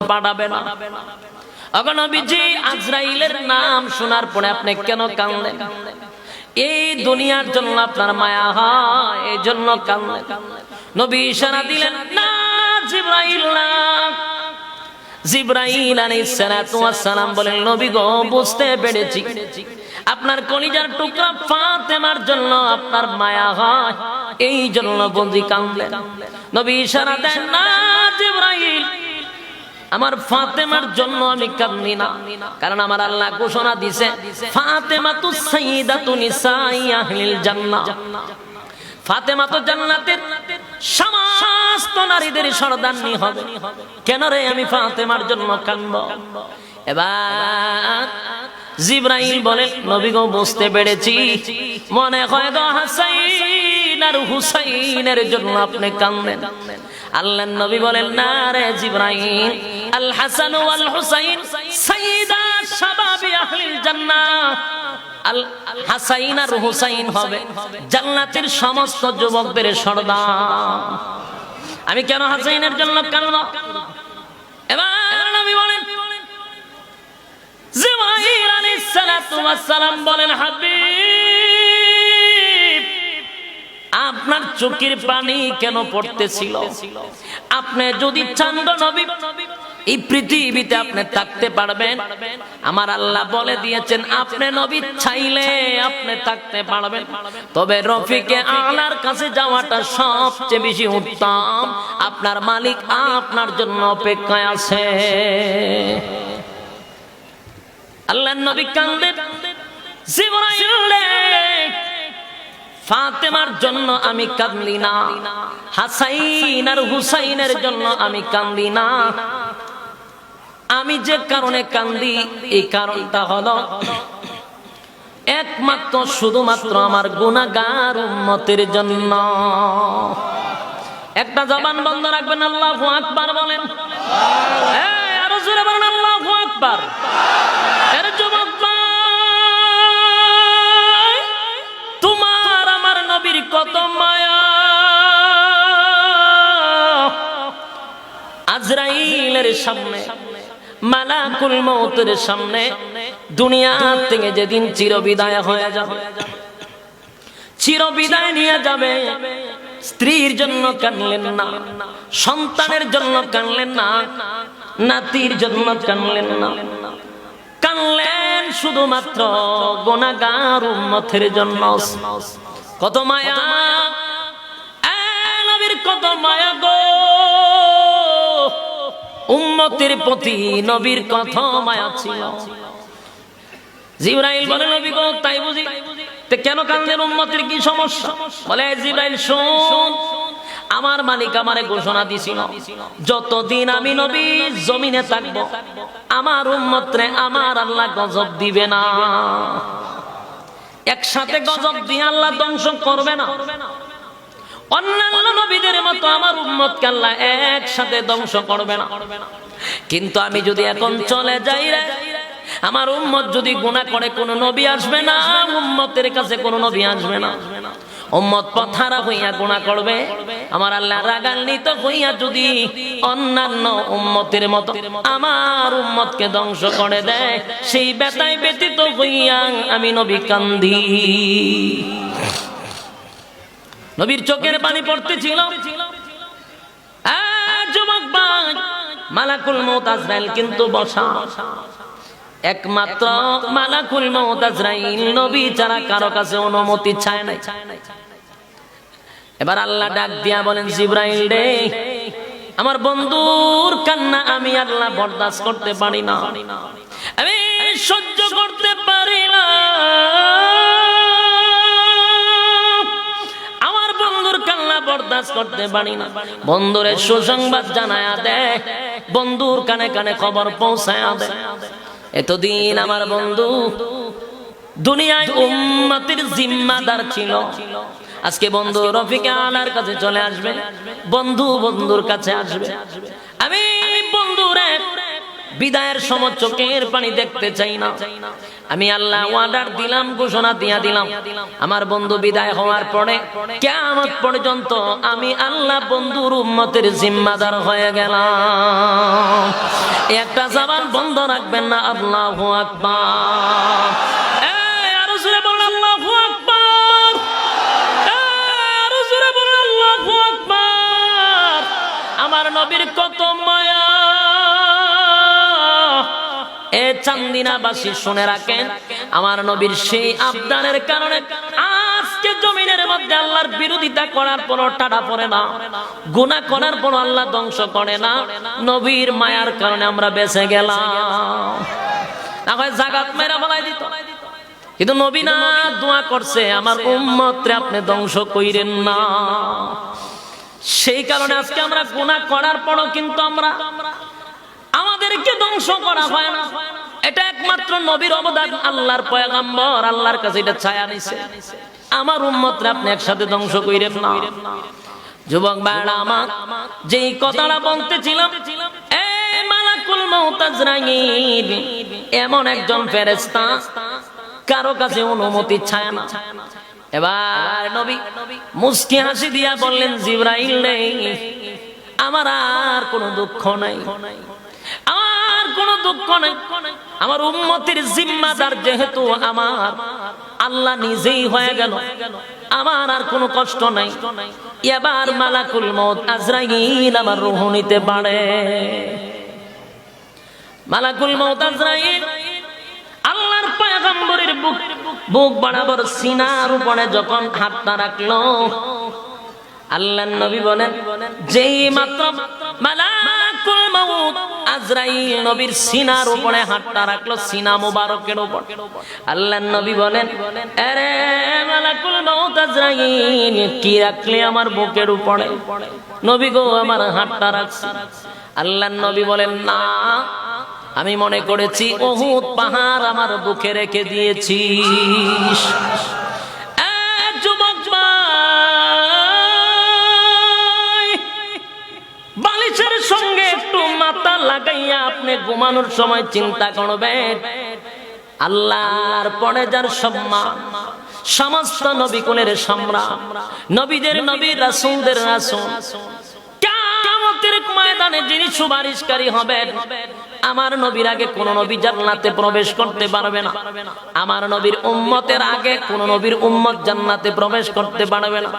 পাঠাবে না। অগণবীজি আজরাইলের নাম শোনার পরে আপনি কেন কাঁদলেন? এই দুনিয়ার জন্য আপনার মায়া এই জন্য কাঁদলেন। নবী ইশারা দিলেন, না, জিব্রাইল না। জিব্রাইল সালাম বলেন, নবী গো, বুঝতে পেরেছি। আপনার কলিজার টুকরা ফাতেমার জন্য আপনার মায়া হয়, এই জন্য বন্দি কাঁদলেন। নবী ইশারা দেন, না, জিব্রাইল। আমার ফাতেমার জন্য আমি কান্দি না। কারণ আমার আল্লাহ ঘোষণা দিছে ফাতেমা তু সাইদা তু নিসাই আহলিল জান্নাহ। ফাতেমা তো জান্নাতের সমস্ত নারীদের সরদান্নি হবে। কেন রে আমি ফাতেমার জন্য কান্দ? এবার জিব্রাইল বলেন নবী গো, বুঝতে পেরেছি। মনে হয় গো হাসাইন আর হুসাইনের জন্য আপনি কান্দেন আল্লাহ নবী বলেন, না রে জিব্রাইল, আল হাসান ওয়াল হুসাইন সাইয়্যিদা শাবাবি আহলিল জান্নাহ। হাসাইন আর হুসাইন হবে জান্নাতের সমস্ত যুবকদের সর্দার। আমি কেন হাসাইনের জন্য কানব এবার নবী বলেন জিবরাইল আলাইহিস সালাতু ওয়াস সালাম বলেন, হাবিব, আপনার চোখের পানি কেন পড়তেছিল? আপনি যদি চান গো নবী, এই পৃথিবীতে আপনি থাকতে পারবেন। আমার আল্লাহ বলে দিয়েছেন, আপনি নবী চাইলে আপনি থাকতে পারবেন। তবে রফিকে আলার কাছে যাওয়াটা সবচেয়ে বেশি উত্তম। আপনার মালিক আপনার জন্য অপেক্ষায় আছে। আল্লাহ নবী কান্দেন ফাতেমার জন্য আমি কান্দি না হাসাইন আর হুসাইনের জন্য আমি কান্দি না। আমি যে কারণে কান্দি এই কারণটা হলো, একমাত্র শুধুমাত্র আমার গুনাগার উম্মতের জন্য। একটা জবান বন্ধ রাখবেন, আল্লাহ আকবার বলেন। আজরাইলের সামনে, মালাকুল মৌতের সামনে, দুনিয়া থেকে যেদিন চিরবিদায় হয়ে যাবে, চিরবিদায় নিয়ে যাবে, স্ত্রীর জন্য কানলেন না, সন্তানের জন্য কানলেন না, নাতির জন্য কানলেন না। কানলেন শুধুমাত্র গোনাগার উম্মতের জন্য। কত মায়া কত মায়া গো। উম্মতের প্রতি নবীর কথা মায়া ছিল। জিব্রাইল বলে, নবী গো, তাই বুঝি? কেন কান্দেন উম্মতের কি সমস্যা? বলে জিব্রাইল, শুন, আমার মালিক আমারে ঘোষণা দিছিল, যতদিন আমি নবী জমিনে থাকব, আমার উম্মতরে আমার আল্লাহ গজব দিবে না। একসাথে গজব দিয়ে আল্লাহ ধ্বংস করবে না। অন্যান্য নবীদের মতো আমার উম্মতকে আল্লাহ একসাথে ধ্বংস করবে না। কিন্তু আমি যদি এখন চলে যাই রে, আমার উম্মত যদি গুণা করে, কোনো নবী আসবে না, উম্মতের কাছে কোনো নবী আসবে না। উম্মত পথারা হইয়া গুনাহ করবে, আমার আল্লাহ রাগান্বিত হইয়া যদি অন্যান্য উম্মতের মতো আমার উম্মতকে ধ্বংস করে দেয়, সেই বেতায় ব্যতীত হইয়া আমি নবী কান্দি। নবীর চোখের পানি পড়তেছিল। মালাকুল মৌত আজরাইল কিন্তু বসা। একমাত্র মালাকুল মৌত আজরাইল নবী ছাড়া কারও কাছে অনুমতি চায় নাই। এবার আল্লাহ ডাক দিয়া বলেন, জিব্রাইল রে, আমার বন্ধুর কান্না আমি আল্লাহ বরদাস্ত করতে পারি না। আমি সহ্য করতে পারি না। বরদাস্ত করতে পারি না। বন্ধুরে সুসংবাদ জানায়া দে। বন্ধুর কানে কানে খবর পৌঁছায়া দে। এতদিন আমার বন্ধু দুনিয়ায় উম্মতের জিম্মাদার ছিল। আজকে বন্ধু রফিকে আলার কাছে চলে আসবে। বন্ধু বন্ধুর কাছে আসবে। আমি বন্ধুরে বিদায়ের সময় চোখের পানি দেখতে চাই না। আমি আল্লাহ অর্ডার দিলাম, ঘোষণা দিয়া দিলাম। আমার বন্ধু বিদায় হওয়ার পরে কেমন পর্যন্ত আমি আল্লাহ বন্ধুর উন্মতের জিম্মাদার হয়ে গেলাম। একটা জাবান বন্ধ রাখবেন না, আল্লাহ আকবার। চান্দিনাবাসী শুনে রাখেন, আমার নবীর সেই আবদানের কারণে আজকে জমিনের মধ্যে আল্লাহর বিরোধিতা করার পর টাটা পড়ে না, গুনাহ করার পর আল্লাহ ধ্বংস করে না, নবীর মায়ার কারণে আমরা বেঁচে গেলাম। জাগাত মেরা বলাই দিত। কিন্তু নবী না, দোয়া করছে, আমার উম্মতরে আপনি ধ্বংস কইরেন না। সেই কারণে আজকে আমরা গুণা করার পরও কিন্তু আমরা আমাদেরকে ধ্বংস করা হয় না। এটা একমাত্র নবীর অবদান, আল্লাহর পয়গাম্বর, আল্লাহর কাছে এটা ছায়া নিছে। আমার উম্মতরা আপনি একসাথে ধ্বংস কইরেন না। যুবক ভাইরা আমার, যেই কথাটা বলতেছিলাম এমন একজন ফেরেশতা, কারও কাছে অনুমতি ছায় না। এবার নবী মুস্কি হাসি দিয়া বললেন, জিব্রাইল নেই আমার আর কোনো দুঃখ নাই। আমার কোনো দুঃখ নাই। আমার জিম্মাদার যেহেতু আমার, আল্লাহ নিজেই হয়ে গেল। আমার আর কোনো কষ্ট নাই। এবার মালাকুল মত আজরাইল আমার মালাকুল মত আজরাইল আল্লাহর পয়গম্বরের বুক বুক বরাবর সিনার উপরে যখন হাতটা রাখল আল্লাহ নবী বলেন, যেই মাত্র নবীর সিনার রাখল, সিনা বলেন কি রাখলে আমার বুকের উপরে? নবী গো, আমার হাতটা রাখছে। আল্লাহ নবী বলেন, না, আমি মনে করেছি, অহুত পাহাড় আমার বুকে রেখে দিয়েছিস। আপনি ঘুমানোর সময় চিন্তা করবেন আল্লাহর পরে যার সম্মান, সমস্ত নবী কুলের সম্রাট, নবীদের নবী রাসূলদের রাসূল, কিয়ামতের ময়দানে যিনি সুপারিশকারী হবেন আমার নবীর আগে কোন নবী জান্নাতে প্রবেশ করতে পারবে না। আমার নবীর উম্মতের আগে কোন নবীর উম্মত জান্নাতে প্রবেশ করতে পারবে না।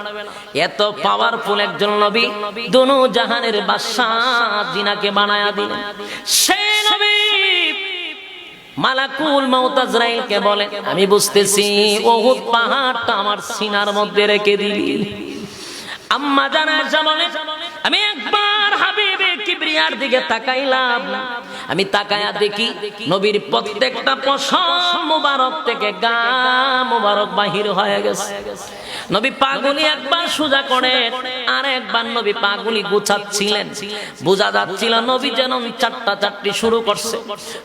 এত পাওয়ারফুল একজন নবী দুনু জাহানের বাদশা জিনাকে বানায়া দিলেন। সেই নবী মালাকুল মাউতাজরাইলকে বলে, আমি বুঝতেছি ওহুদ পাহাড়টা আমার সিনার মধ্যে রেখে দিলি আম্মা জানা এসে বলে আমি একবার কিবরিয়ার দিকে তাকাইলাম। আমি তাকায়া দেখি নবীর প্রত্যেকটা পশম মুবারক থেকে গা মুবারক বাহির হয়ে গেছে। নবী পাগুলি একবার সোজা করে আর একবার নবী পাগুলি গুছাচ্ছিলেন। বোঝা যাচ্ছিল নবী যেন চারটা চারটি শুরু করছে।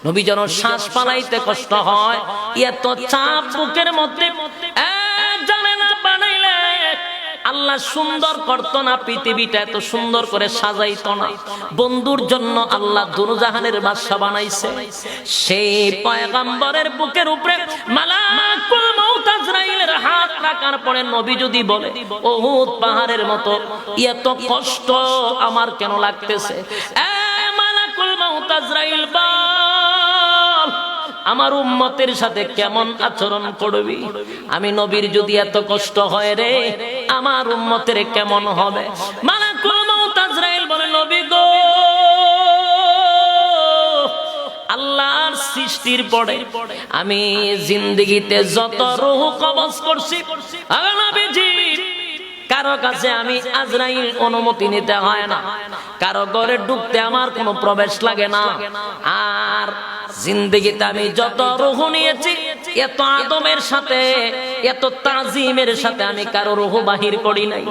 নবী যেন শ্বাস পালাইতে কষ্ট হয়। এত চাপ বুকের মধ্যে আল্লাহ সুন্দর করতো না, পৃথিবীটা এত সুন্দর করে সাজাইতো না। বন্ধুর জন্য আল্লাহ দুরুজাহানের বাদশা বানাইছে। সেই পয়গাম্বরের বুকের উপরে মালাকুল মউত আজরাইলের হাত রাখার পরে নবী যদি বলে পাহাড়ের মতো, এত কষ্ট আমার কেন লাগতেছে? এ মালাকুল মউত আজরাইল বল আমার উম্মতের সাথে কেমন আচরণ করবি? আমি নবীর যদি এত কষ্ট হয় রে, আমার উম্মতের কেমন হবে? মালাকুল বলে, নবী গো, আল্লাহর সৃষ্টির আমি যত করছি কারও কাছে আমি অনুমতি নিতে হয় না। কারও ঘরে ঢুকতে আমার কোনো প্রবেশ লাগে না। জিন্দগিতে আমি যত রুহ নিয়েছি, এত আদমের সাথে, এত তাজিমের সাথে আমি কারও রুহ বাহির করি নাই।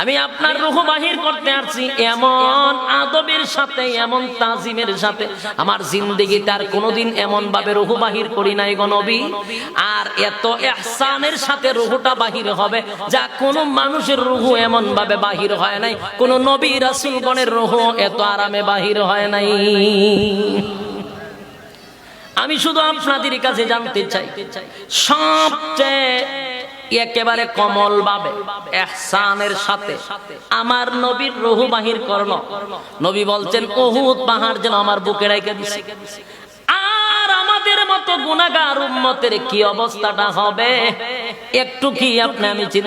আমি আপনার রুহ বাহির করতে আসছি, এমন আদবের সাথে, এমন তাজিমের সাথে। আমার জিন্দগিতে আর কোনোদিন এমন ভাবে রুহ বাহির করি নাই গো নবী। আর এত এহসানের সাথে রুহটা বাহির হবে, যা কোনো মানুষের রুহ এমন ভাবে বাহির হয় নাই, কোন নবী রাসূলগণের রুহ এত আরামে বাহির হয় নাই। আমি শুধু আপনাদের কাছে জানতে চাই। সবচেয়ে একেবারে কমল ভাবে, এহসানের সাথে আমার নবীর রহু বাহির করল নবী বলছেন ওহুদ পাহাড় যেন আমার বুকে রেখে দিছে। আর আমাদের মতো গুনাহগার উম্মতের কি অবস্থাটা হবে? একটু কি আপনি আমি চিন্তা